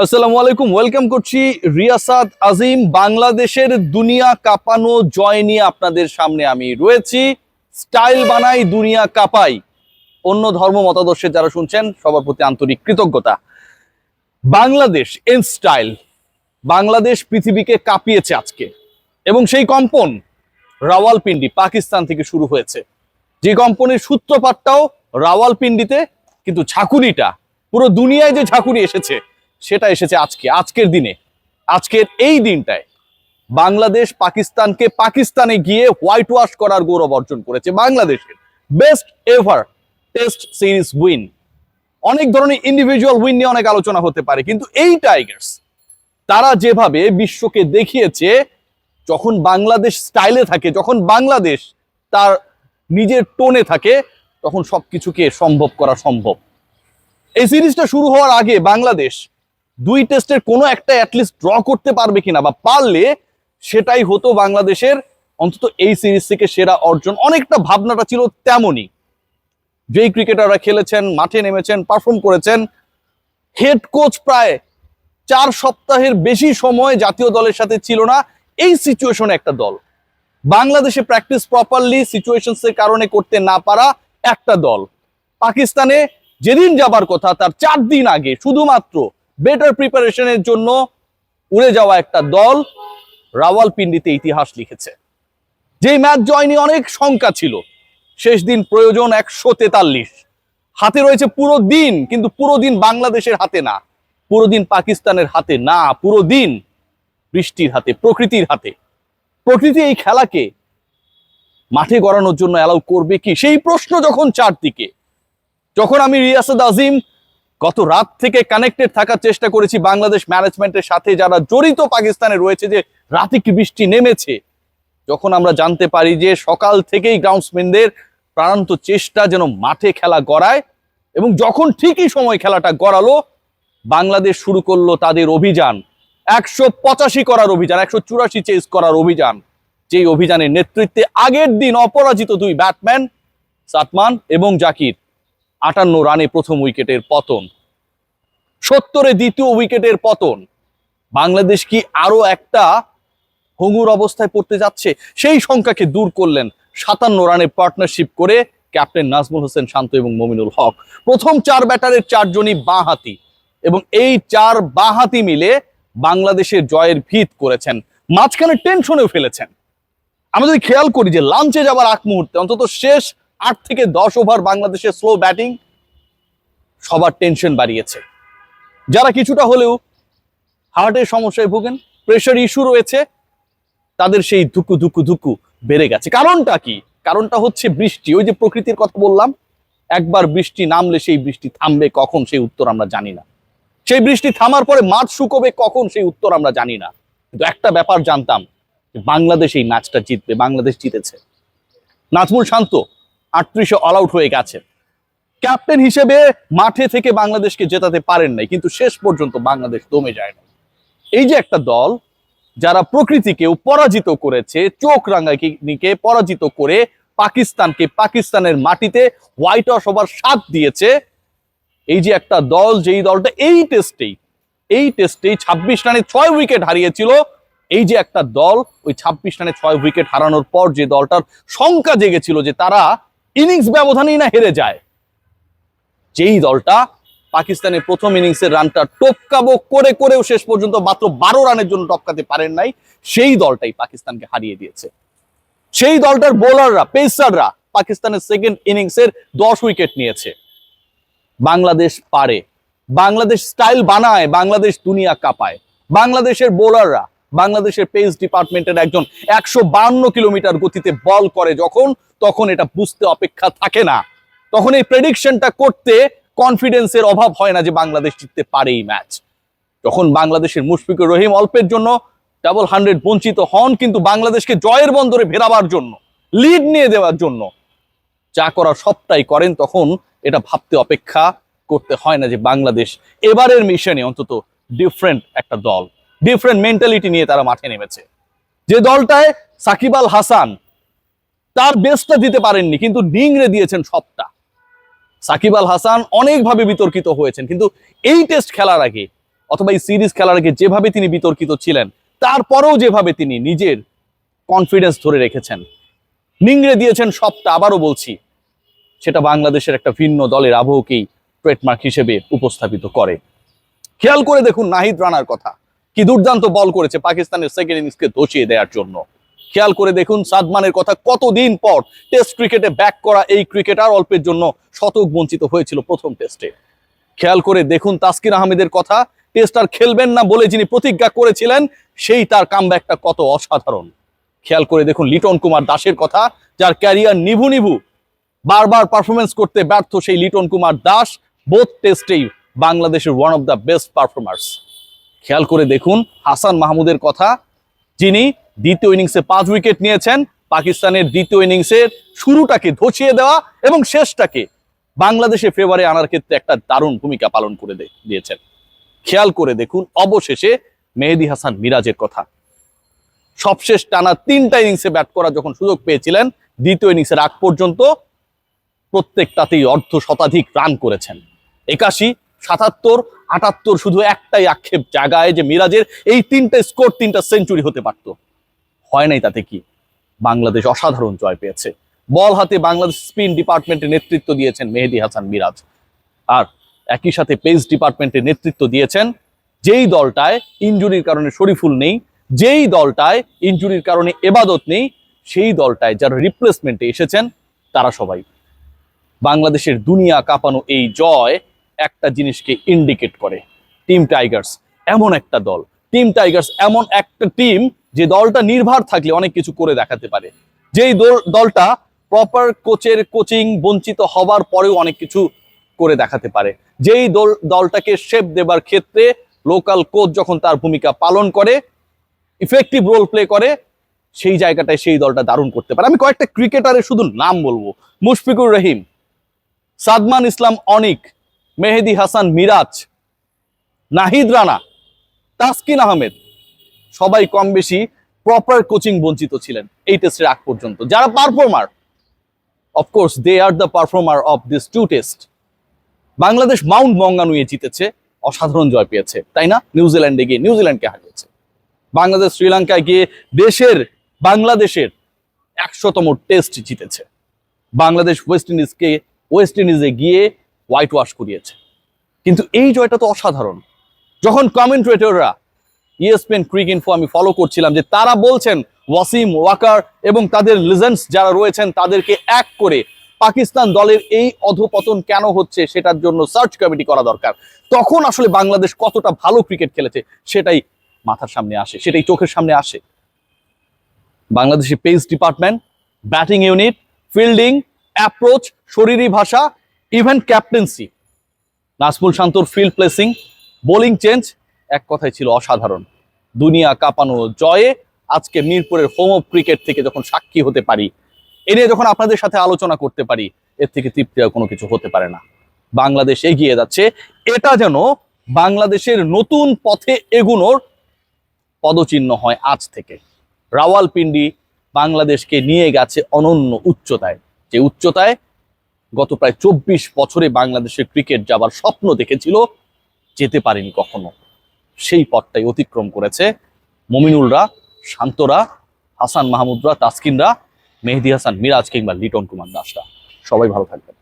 আসসালামু আলাইকুম ওয়েলকাম করছি রিয়াসাত আজিম, বাংলাদেশের দুনিয়া কাঁপানো জয় নিয়ে আপনাদের সামনে আমি রয়েছি। স্টাইল বানাই দুনিয়া কাঁপাই, অন্য ধর্ম মতাদর্শে যারা শুনছেন, সবার প্রতি আন্তরিক কৃতজ্ঞতা। বাংলাদেশ এন স্টাইল, বাংলাদেশ পৃথিবীকে কাঁপিয়েছে আজকে, এবং সেই কম্পন রাওয়ালপিন্ডি, পাকিস্তান থেকে শুরু হয়েছে। যে কম্পনের সূত্রপাতটাও রাওয়ালপিন্ডিতে, কিন্তু ঝাঁকুনিটা, পুরো দুনিয়ায় যে ঝাঁকুনি এসেছে সেটা এসেছে আজকে, আজকের দিনে। আজকের এই দিনটায় বাংলাদেশ পাকিস্তানকে পাকিস্তানে গিয়ে হোয়াইট ওয়াশ করার গৌরব অর্জন করেছে বাংলাদেশের। Best ever test series win অনেক ধরনের ইন্ডিভিজুয়াল উইন নিয়ে অনেক আলোচনা হতে পারে, কিন্তু এই টাইগার্স তারা যেভাবে বিশ্বকে দেখিয়েছে, যখন বাংলাদেশ স্টাইলে থাকে, যখন বাংলাদেশ তার নিজের টোনে থাকে, তখন সবকিছুকে সম্ভব করা সম্ভব। এই সিরিজটা শুরু হওয়ার আগে বাংলাদেশ দুই টেস্টের কোনো একটা অ্যাটলিস্ট ড্র করতে পারবে কিনা বা পারলে সেটাই হতো বাংলাদেশের অন্তত এই সিরিজ থেকে সেরা অর্জন। অনেকটা ভাবনাটা ছিল তেমনই। যেই ক্রিকেটাররা খেলেছেন, মাঠে নেমেছেন পারফর্ম করেছেন হেড কোচ প্রায় চার সপ্তাহের বেশি সময় জাতীয় দলের সাথে ছিল না। এই সিচুয়েশনে একটা দল। বাংলাদেশে প্র্যাকটিস প্রপারলি সিচুয়েশনস এর কারণে করতে না পারা একটা দল। পাকিস্তানে যেদিন যাবার কথা, তার চার দিন আগে শুধুমাত্র বেটার প্রিপারেশনের জন্য উড়ে যাওয়া একটা দল রাওয়ালপিন্ডিতে ইতিহাস লিখেছে। যেই ম্যাচ জয় নিয়ে অনেক শঙ্কা ছিল। শেষ দিন প্রয়োজন একশো তেতাল্লিশ। হাতে রয়েছে পুরো দিন, কিন্তু পুরো দিন বাংলাদেশের হাতে না। পুরো দিন পাকিস্তানের হাতে না, পুরো দিন বৃষ্টির হাতে, প্রকৃতির হাতে। প্রকৃতি এই খেলাকে মাঠে গড়ানোর জন্য অ্যালাউ করবে কি? সেই প্রশ্ন যখন চারদিকে, যখন আমি রিয়াসাদ আজিম গত রাত থেকে কানেক্টেড থাকার চেষ্টা করেছি বাংলাদেশ ম্যানেজমেন্টের সাথে, যারা জড়িত পাকিস্তানে রয়েছে যে রাতে কি বৃষ্টি নেমেছে। যখন আমরা জানতে পারি যে সকাল থেকেই গ্রাউন্ডসম্যানদের প্রাণান্ত চেষ্টা যেন মাঠে খেলা গড়ায়, এবং যখন ঠিকই সময় খেলাটা গড়ালো, বাংলাদেশ শুরু করল তাদের অভিযান। একশো পঁচাশি করার অভিযান, একশো চুরাশি চেস করার অভিযান। যেই অভিযানের নেতৃত্বে আগের দিন অপরাজিত দুই ব্যাটম্যান সাতমান এবং জাকির। আটান্ন রানে প্রথম উইকেটের পতন। সত্তরে দ্বিতীয় উইকেটের পতন। বাংলাদেশ কি আরও একটা হঙুর অবস্থায় পড়তে যাচ্ছে? সেই সংখ্যাকে দূর করলেন সাতান্ন রানে পার্টনারশিপ করে ক্যাপ্টেন নাজমুল হোসেন শান্ত এবং মমিনুল হক। প্রথম চার ব্যাটারের চারজনই বাঁহাতি এবং এই চার বাঁহাতি মিলে বাংলাদেশের জয়ের ভিত করেছেন। মাঝখানে টেনশনেও ফেলেছেন। আমরা যদি খেয়াল করি যে লাঞ্চে যাবার আগ মুহূর্তে অন্তত শেষ আট থেকে দশ ওভার বাংলাদেশের স্লো ব্যাটিং সবার টেনশন বাড়িয়েছে। যারা কিছুটা হলেও হার্টের সমস্যায় ভুগেন প্রেশার ইস্যু রয়েছে, তাদের সেই ধুকু ধুকু ধুকু বেড়ে গেছে। কারণটা কি? কারণটা হচ্ছে বৃষ্টি। ওই যে প্রকৃতির কথা বললাম, একবার বৃষ্টি নামলে সেই বৃষ্টি থামবে কখন সেই উত্তর আমরা জানি না। সেই বৃষ্টি থামার পরে মাঠ শুকোবে কখন সেই উত্তর আমরা জানি না। কিন্তু একটা ব্যাপার জানতাম বাংলাদেশ এই ম্যাচটা জিতবে, বাংলাদেশ জিতেছে। নাজমুল শান্ত আটত্রিশে অল আউট হয়ে গেছে। ক্যাপ্টেন হিসেবে মাঠে থেকে বাংলাদেশকে জেতাতে পারেন নাই, কিন্তু শেষ পর্যন্ত বাংলাদেশ দমে যায় না এই যে একটা দল যারা প্রকৃতিকেও পরাজিত করেছে, চোখ রাঙ্গাকে পরাজিত করে পাকিস্তানকে পাকিস্তানের মাটিতে হোয়াইট ওয়াশ হবার স্বাদ দিয়েছে, এই যে একটা দল, যেই দলটা এই টেস্টেই এই টেস্টেই ছাব্বিশ রানে ছয় উইকেট হারিয়েছিল, এই যে একটা দল, ওই ছাব্বিশ রানে ছয় উইকেট হারানোর পর যে দলটার শঙ্কা জেগেছিল যে তারা ইনিংস ব্যবধানেই না হেরে যায়। যেই দলটা পাকিস্তানের প্রথম ইনিংসের রানটা টপকাবো করে করেও শেষ পর্যন্ত মাত্র বারো রানের জন্য টপকাতে পারেন নাই, সেই দলটাই পাকিস্তানকে হারিয়ে দিয়েছে। সেই দলটার বোলাররা পেসাররা পাকিস্তানের সেকেন্ড ইনিংসের দশ উইকেট নিয়েছে। বাংলাদেশ পারে, বাংলাদেশ স্টাইল বানায়, বাংলাদেশ দুনিয়া কাঁপায়। বাংলাদেশের বোলাররা বাংলাদেশের পেস ডিপার্টমেন্টের একজন একশো কিলোমিটার গতিতে বল করে যখন, তখন এটা বুঝতে অপেক্ষা থাকে না। তখন এই প্রেডিকশনটা করতে কনফিডেন্সের অভাব হয় না যে বাংলাদেশ জিততে পারে এই ম্যাচ যখন বাংলাদেশের মুশফিকুর রহিম অল্পের জন্য ডাবল হান্ড্রেড বঞ্চিত হন, কিন্তু বাংলাদেশকে জয়ের বন্দরে ফেরাবার জন্য লিড নিয়ে দেওয়ার জন্য যা করা সবটাই করেন, তখন এটা ভাবতে অপেক্ষা করতে হয় না যে বাংলাদেশ এবারের মিশনে অন্তত ডিফারেন্ট একটা দল। ডিফারেন্ট মেন্টালিটি নিয়ে তারা মাঠে নেমেছে। যে দলটায় সাকিব আল হাসান তার বেস্টটা দিতে পারেননি, কিন্তু নিংড়ে দিয়েছেন সবটা। সাকিব আল হাসান অনেকভাবে বিতর্কিত হয়েছেন, কিন্তু এই টেস্ট খেলার আগে অথবা এই সিরিজ খেলার আগে যেভাবে তিনি বিতর্কিত ছিলেন, তারপরেও যেভাবে তিনি নিজের কনফিডেন্স ধরে রেখেছেন নিংড়ে দিয়েছেন সবটা, আবারও বলছি, সেটা বাংলাদেশের একটা ভিন্ন দলের আবহকেই ট্রেডমার্ক হিসেবে উপস্থাপিত করে। খেয়াল করে দেখুন নাহিদ রানার কথা। কি দুর্দান্ত বল করেছে পাকিস্তানের সেকেন্ড ইনিংসকে ধসিয়ে দেওয়ার জন্য। খেয়াল করে দেখুন সাদমানের কথা, কতদিন পর টেস্ট ক্রিকেটে ব্যাক করা এই ক্রিকেটার অল্পের জন্য শতক বঞ্চিত হয়েছিল প্রথম টেস্টে খেয়াল করে দেখুন তাসকিন আহমেদের কথা টেস্ট আর খেলবেন না বলে যিনি প্রতিজ্ঞা করেছিলেন, সেই তার কামব্যাকটা কত অসাধারণ। খেয়াল করে দেখুন লিটন কুমার দাসের কথা, যার ক্যারিয়ার নিভু নিভু, বারবার পারফরমেন্স করতে ব্যর্থ সেই লিটন কুমার দাস বোথ টেস্টেই বাংলাদেশের one of the best performers খেয়াল করে দেখুন হাসান মাহমুদের কথা। যিনি দ্বিতীয় ইনিংসে পাঁচ উইকেট নিয়েছেন, পাকিস্তানের দ্বিতীয় ইনিংসের শুরুটাকে ধসিয়ে দেওয়া এবং শেষটাকে বাংলাদেশে ফেভারে আনার ক্ষেত্রে একটা দারুণ ভূমিকা পালন করে দিয়েছেন। খেয়াল করে দেখুন, অবশেষে মেহেদি হাসান মিরাজের কথা। সবশেষ টানা তিনটা ইনিংসে ব্যাট করার যখন সুযোগ পেয়েছিলেন, দ্বিতীয় ইনিংসের আগ পর্যন্ত প্রত্যেকটাতেই অর্ধ শতাধিক রান করেছেন। একাশি সাতাত্তর, আটাত্তর শুধু একটাই আক্ষেপ জায়গায় যে মিরাজের এই তিনটা স্কোর তিনটা সেঞ্চুরি হতে পারত। হয় নাই তাতে কি? বাংলাদেশ অসাধারণ জয় পেয়েছে। বল হাতে বাংলাদেশ স্পিন ডিপার্টমেন্টের নেতৃত্ব দিয়েছেন মেহেদি হাসান মিরাজ। আর একই সাথে পেস ডিপার্টমেন্টের নেতৃত্ব দিয়েছেন যেই দলটায় ইনজুরির কারণে শরীফুল নেই, যেই দলটায় ইনজুরির কারণে এবাদত নেই, সেই দলটায় যারা রিপ্লেসমেন্টে এসেছেন, তারা সবাই। বাংলাদেশের দুনিয়া কাঁপানো এই জয় একটা জিনিসকে ইন্ডিকেট করে। টিম টাইগার্স এমন একটা দল। টিম টাইগার্স এমন একটা টিম যে দলটা নির্ভর থাকলে অনেক কিছু করে দেখাতে পারে। যেই দলটা প্রপার কোচের কোচিং বঞ্চিত হবার পরেও অনেক কিছু করে দেখাতে পারে। যেই দল দলটাকে শেপ দেবার ক্ষেত্রে লোকাল কোচ যখন তার ভূমিকা পালন করে ইফেক্টিভ রোল প্লে করে, সেই জায়গাটায় সেই দলটা দারুণ করতে পারে। আমি কয়েকটা ক্রিকেটারের শুধু নাম বলব। মুশফিকুর রহিম, সাদমান ইসলাম অনিক মেহেদি হাসান মিরাজ, নাহিদ রানা, তাসকিন আহমেদ, সবাই কম বেশি প্রপার কোচিং বঞ্চিত ছিলেন এই টেস্টের আগ পর্যন্ত। যারা performer of course they are the performer of this two test Bangladesh Mount Maunganui জিতেছে, অসাধারণ জয় পেয়েছে, তাই না? নিউজিল্যান্ডে গিয়ে নিউজিল্যান্ডকে হারিয়েছে। বাংলাদেশ শ্রীলঙ্কায় গিয়ে দেশের, বাংলাদেশের একশোতম টেস্ট জিতেছে। বাংলাদেশ ওয়েস্ট ইন্ডিজকে, ওয়েস্ট ইন্ডিজে গিয়ে হোয়াইট ওয়াশ করিয়েছে। কিন্তু এই জয়টা তো অসাধারণ। যখন কমেন্ট্রেটররা ইএসপিএন ক্রিক ইনফো আমি ফলো করছিলাম যে তারা বলছেন ওয়াসিম ওয়াকার এবং তাদের লিজেন্ডস যারা রয়েছেন তাদেরকে এক করে পাকিস্তান দলের এই অধপতন কেন হচ্ছে সেটার জন্য সার্চ কমিটি করা দরকার। তখন আসলে বাংলাদেশ কতটা ভালো ক্রিকেট খেলেছে সেটাই মাথার সামনে আসে, সেটাই চোখের সামনে আসে। Bangladeshi pace department batting unit fielding approach শরীরী ভাষা ইভেন ক্যাপ্টেন্সি। নাজমুল শান্তর ফিল্ড প্লেসিং বোলিং চেঞ্জ এক কথায় ছিল অসাধারণ। দুনিয়া কাঁপানো জয়ে আজকে মিরপুরের হোম অফ ক্রিকেট থেকে যখন সাক্ষী হতে পারি, এ নিয়ে যখন আপনাদের সাথে আলোচনা করতে পারি, এর থেকে তৃপ্তি আর কোনো কিছু হতে পারে না। বাংলাদেশ এগিয়ে যাচ্ছে, এটা যেন বাংলাদেশের নতুন পথে এগুনোর পদচিহ্ন হয় আজ থেকে। রাওয়ালপিন্ডি বাংলাদেশকে নিয়ে গেছে অনন্য উচ্চতায়। যে উচ্চতায় গত প্রায় চব্বিশ বছরে বাংলাদেশের ক্রিকেট যাবার স্বপ্ন দেখেছিল, যেতে পারেনি কখনো। সেই পথটাই অতিক্রম করেছে মমিনুলরা, শান্তরা, হাসান মাহমুদরা, তাসকিনরা, মেহেদি হাসান, মিরাজ কিংবা লিটন কুমার দাসরা। সবাই ভালো থাকবেন।